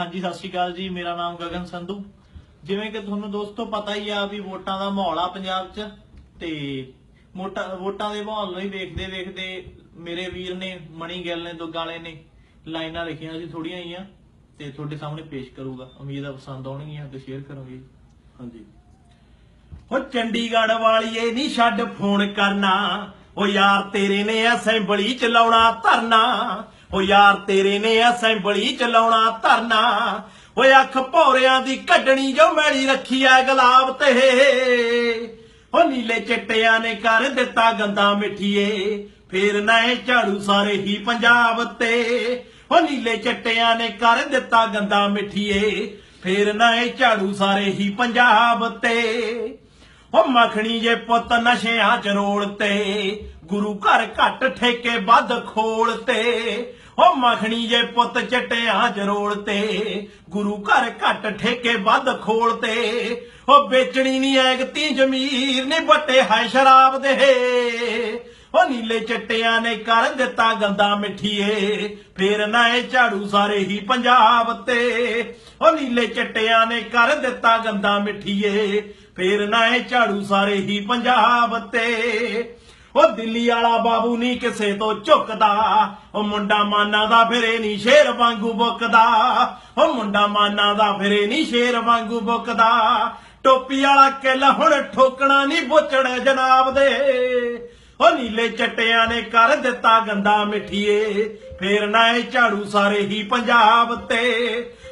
ਹਾਂਜੀ ਸਤਿ ਸ਼੍ਰੀ ਅਕਾਲ ਜੀ। ਮੇਰਾ ਨਾਮ ਗਗਨ ਸੰਧੂ। ਜਿਵੇਂ ਕਿ ਤੁਹਾਨੂੰ ਦੋਸਤੋ ਪਤਾ ਹੀ ਆ ਵੀ ਵੋਟਾਂ ਦਾ ਮਾਹੌਲ ਆ ਪੰਜਾਬ 'ਚ ਤੇ ਵੋਟਾਂ ਦੇ ਮਾਹੌਲ ਨੂੰ ਹੀ ਵੇਖਦੇ ਵੇਖਦੇ ਮੇਰੇ ਵੀਰ ਨੇ ਮਣੀ ਗਿੱਲ ਨੇ ਦੁੱਗਾਲੇ ਨੇ ਲਾਈਨਾਂ ਲਿਖੀਆਂ ਸੀ ਥੋੜੀਆਂ ਹੀ ਆ ਤੇ ਤੁਹਾਡੇ ਸਾਹਮਣੇ ਪੇਸ਼ ਕਰੂਗਾ। ਉਮੀਦ ਆ ਪਸੰਦ ਆਉਣਗੀਆਂ ਤੇ ਸ਼ੇਅਰ ਕਰੋਗੇ। ਹਾਂਜੀ। ਹੋ ਚੰਡੀਗੜ੍ਹ ਵਾਲੀਏ ਨਹੀਂ ਛੱਡ ਫੋਨ ਕਰਨਾ। ਉਹ ਯਾਰ ਤੇਰੇ ਨੇ ਅਸੈਂਬਲੀ ਚ ਲਾਉਣਾ ਧਰਨਾ। ਉਹ ਯਾਰ ਤੇਰੇ ਨੇ ਅਸੈਂਬਲੀ ਚਲਾਉਣਾ ਧਰਨਾ ਓਏ ਅੱਖ ਭੌਰਿਆਂ ਦੀ ਕੱਢਣੀ ਜੋ ਮੈਲੀ ਰੱਖੀ ਐ ਗੁਲਾਬ ਤੇ। ਉਹ ਨੀਲੇ ਚਿੱਟਿਆਂ ਨੇ ਕਰ ਦਿੱਤਾ ਗੰਦਾ ਮਿੱਠੀਏ, ਫੇਰ ਨਾ ਇਹ ਝਾੜੂ ਸਾਰੇ ਹੀ ਪੰਜਾਬ ਤੇ। ਉਹ ਨੀਲੇ ਚਿੱਟਿਆਂ ਨੇ ਕਰ ਦਿੱਤਾ ਗੰਦਾ ਮਿੱਠੀਏ, ਫੇਰ ਨਾ ਇਹ ਝਾੜੂ ਸਾਰੇ ਹੀ ਪੰਜਾਬ ਤੇ। ਉਹ ਮੱਖਣੀ ਜੇ ਪੁੱਤ ਨਸ਼ਿਆਂ ਚ ਰੋਲ ਤੇ, ਗੁਰੂ ਘਰ ਘੱਟ ਠੇਕੇ ਵੱਧ ਖੋਲ ਤੇ। ਉਹ ਮੱਖਣੀ ਜੇ ਪੁੱਤ ਚਟਿਆਂ ਚ ਰੋਲ ਤੇ, ਗੁਰੂ ਘਰ ਘੱਟ ਠੇਕੇ ਵੱਧ ਖੋਲ ਤੇ। ਉਹ ਵੇਚਣੀ ਨਹੀਂ ਐਗਤੀ ਜ਼ਮੀਰ ਨਹੀਂ ਬੱਟੇ ਹੈ ਸ਼ਰਾਬ ਦੇ। ਉਹ ਨੀਲੇ ਚਿੱਟਿਆਂ ਨੇ ਕਰ ਦਿੱਤਾ ਗੰਦਾ ਮਿੱਠੀਏ। ਫੇਰ ਨਾ ਇਹ ਝਾੜੂ ਸਾਰੇ ਹੀ ਪੰਜਾਬ ਤੇ। ਉਹ ਨੀਲੇ ਚਿੱਟਿਆਂ ਨੇ ਕਰ ਦਿੱਤਾ ਗੰਦਾ ਮਿੱਠੀਏ। ਫੇਰ ਨਾ ਇਹ ਝਾੜੂ ਸਾਰੇ ਹੀ ਪੰਜਾਬ ਤੇ। ਉਹ ਦਿੱਲੀ ਵਾਲਾ ਬਾਬੂ ਨਹੀਂ ਕਿਸੇ ਤੋਂ ਝੁਕਦਾ। ਉਹ ਮੁੰਡਾ ਮਾਨਾ ਦਾ ਫਿਰੇ ਨਹੀਂ ਸ਼ੇਰ ਵਾਂਗੂ ਬੁੱਕਦਾ। ਉਹ ਮੁੰਡਾ ਮਾਨਾ ਦਾ ਫਿਰੇ ਨਹੀਂ ਸ਼ੇਰ ਵਾਂਗੂ ਬੁੱਕਦਾ। ਟੋਪੀ ਵਾਲਾ ਕਿੱਲ ਹੁਣ ਠੋਕਣਾ ਨਹੀਂ ਬੁੱਚੜ ਜਨਾਬ ਦੇ। ਉਹ ਨੀਲੇ ਚਟਿਆਂ ਨੇ ਕਰ ਦਿੱਤਾ ਗੰਦਾ ਮਿੱਠੀਏ। ਫੇਰ ਨਾ ਇਹ ਝਾੜੂ ਸਾਰੇ ਹੀ ਪੰਜਾਬ ਤੇ।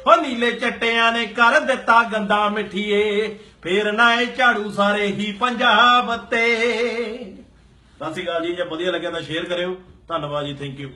ਉਹ ਨੀਲੇ ਚਟਿਆਂ ਨੇ ਕਰ ਦਿੱਤਾ ਗੰਦਾ ਮਿੱਠੀਏ। ਫੇਰ ਨਾ ਇਹ ਝਾੜੂ ਸਾਰੇ ਹੀ ਪੰਜਾਬ ਤੇ। ਸਤਿ ਸ਼੍ਰੀ ਅਕਾਲ ਜੀ, ਜੇ ਵਧੀਆ ਲੱਗਿਆ ਤਾਂ ਸ਼ੇਅਰ ਕਰਿਓ। ਧੰਨਵਾਦ ਜੀ ਥੈਂਕ ਯੂ